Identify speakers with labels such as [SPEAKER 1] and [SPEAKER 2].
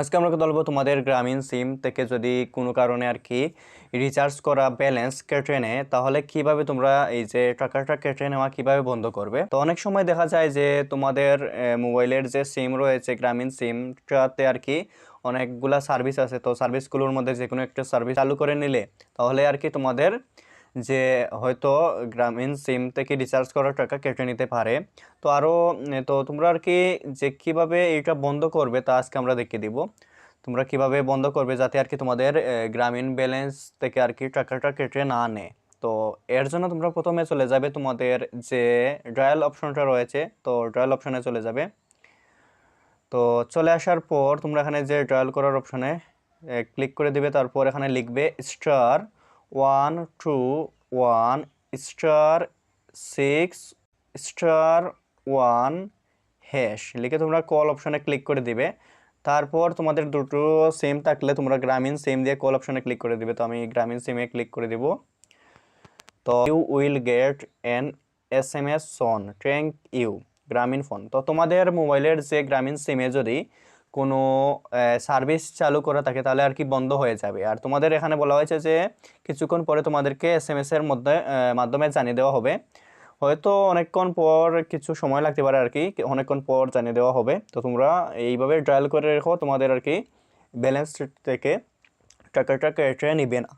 [SPEAKER 1] আজকে আমরা বলব তোমাদের গ্রামীণ সিম থেকে যদি কোনো কারণে আর কি রিচার্জ করা ব্যালেন্স কেটে নেয়, তাহলে কীভাবে তোমরা এই যে টাকাটা কেটে নেওয়া কীভাবে বন্ধ করবে? তো অনেক সময় দেখা যায় যে তোমাদের মোবাইলের যে সিম রয়েছে, গ্রামীণ সিমটাতে আর কি অনেকগুলা সার্ভিস আছে। তো সার্ভিসগুলোর মধ্যে যে কোনো একটা সার্ভিস চালু করে নিলে, তাহলে আর কি তোমাদের যে হয়তো গ্রামীণ সিম থেকে রিচার্জ করার টাকা কেটে নিতে পারে। তো আরও তো তোমরা আর কি যে কীভাবে এটা বন্ধ করবে তা আজকে আমরা দেখিয়ে দিব। তোমরা কীভাবে বন্ধ করবে যাতে আর কি তোমাদের গ্রামীণ ব্যালেন্স থেকে আর কি টাকাটা কেটে না নেয় তো এর জন্য তোমরা প্রথমে চলে যাবে তোমাদের যে ড্রায়াল অপশনটা রয়েছে, তো ড্রায়াল অপশনে চলে যাবে। তো চলে আসার পর তোমরা এখানে যে ট্রায়াল করার অপশনে ক্লিক করে দিবে, তারপর এখানে লিখবে star one, two, one, star, six, star, one, hash. লিখে তোমরা কল অপশনে ক্লিক করে দিবে। তারপর তোমাদের দুটো সেম থাকলে তোমরা গ্রামীণ সেম দিয়ে কল অপশনে ক্লিক করে দিবে। তো আমি গ্রামীণ সিমে ক্লিক করে দিব। তো you will get an S M S soon thank you. Grameen phone. তো তোমাদের মোবাইলের যে গ্রামীণ সিমে যদি কোনো সার্ভিস চালু করা থাকে, তাহলে আর কি বন্ধ হয়ে যাবে। আর তোমাদের এখানে বলা হয়েছে যে, কিছুক্ষণ পরে তোমাদেরকে এস এম এসের মধ্যে মাধ্যমে জানিয়ে দেওয়া হবে। হয়তো অনেকক্ষণ পর কিছু সময় লাগতে পারে আর কি অনেকক্ষণ পর জানিয়ে দেওয়া হবে। তো তোমরা এইভাবে ট্রায়াল করে রেখো, তোমাদের আর কি ব্যালেন্স থেকে। টাকাটা কেটে নিবে না।